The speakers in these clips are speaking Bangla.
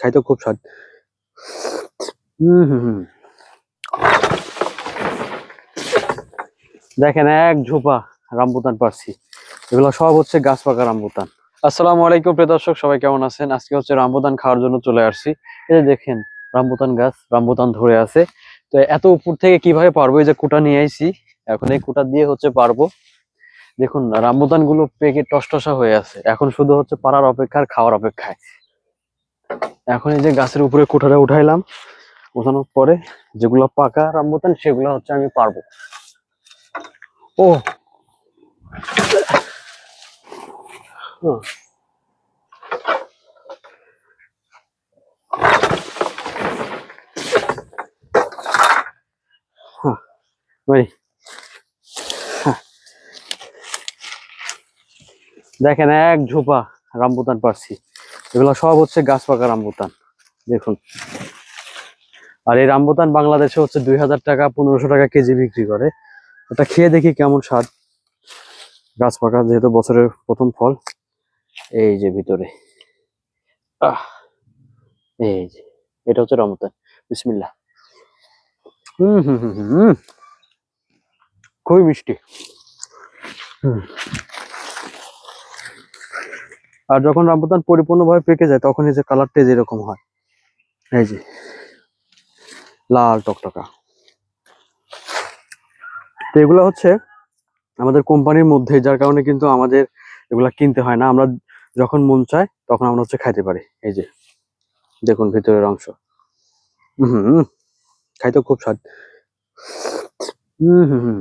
খাইতে খুব স্বাদ। দেখেন এক ঝোপা রামবুতান পারছি। এগুলো সব হচ্ছে গাছ পাকা রামবুতান আসসালামু আলাইকুম প্রিয় দর্শক, সবাই কেমন আছেন? আজকে হচ্ছে রামবুতান খাওয়ার জন্য চলে আসছি। এই দেখেন রামবুতান গাছ রামবুতান ধরে আছে। তো এত উপর থেকে কীভাবে পারব? এই যে কুটা নিয়ে আইছি। এখন এই কুটা দিয়ে হচ্ছে পারব। দেখুন রামবুতানগুলো পেকে টসটসা হয়ে আছে। এখন শুধু হচ্ছে পাড়ার অপেক্ষা খাওয়ার অপেক্ষায়। এখন এই যে গাছের উপরে কুঠাটা উঠাইলাম উঠানোর পরে যেগুলো পাকা রামবুতান সেগুলো হচ্ছে আমি পারব ও। হুম, ওই। হ্যাঁ। দেখেন এক ঝোপা রামবুতান পারছি এগুলো সব হচ্ছে গাছ পাকা রামবুতান দেখুন। আর এই রামবুতান বাংলাদেশে হচ্ছে দুই হাজার টাকা পনেরোশো টাকা কেজি বিক্রি করে। এটা খেয়ে দেখি কেমন স্বাদ। গাছ পাকা যেহেতু বছরের প্রথম ফল। এই যে ভিতরে। আহ এই যে এটা হচ্ছে রামবুতান বিসমিল্লাহ। হুম হুম হুম হুম, হুম। খুবই মিষ্টি। হুম। আর যখন রামবুতান পরিপূর্ণভাবে পেকে যায় তখন এই যে কালারটা যেরকম হয়। এই যে, লাল টকটকা। তো এগুলো হচ্ছে আমাদের কোম্পানির মধ্যে, যার কারণে কিন্তু আমাদের এগুলা কিনতে হয় না। আমরা যখন মন চায়, তখন আমরা হচ্ছে খাইতে পারি। এই যে, দেখুন ভিতরের অংশ। হুম খাইতে খুব স্বাদ। হুম হুম।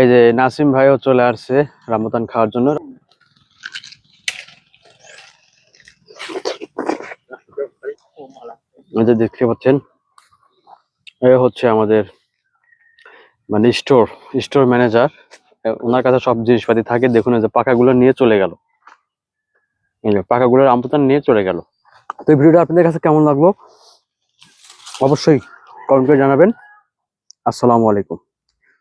এই যে, নাসিম ভাইও চলে আসছে রামবুতান খাওয়ার জন্য। যে দেখতে পাচ্ছেন, এ হচ্ছে আমাদের মানে স্টোর স্টোর ম্যানেজার। ওনার কাছে সব জিনিসপাতি থাকে। দেখুন যে পাকাগুলো নিয়ে চলে গেল। পাকাগুলোর আমপুতান নিয়ে চলে গেল। তো এই ভিডিওটা আপনাদের কাছে কেমন লাগল? অবশ্যই কমেন্ট করে জানাবেন। আসসালামু আলাইকুম।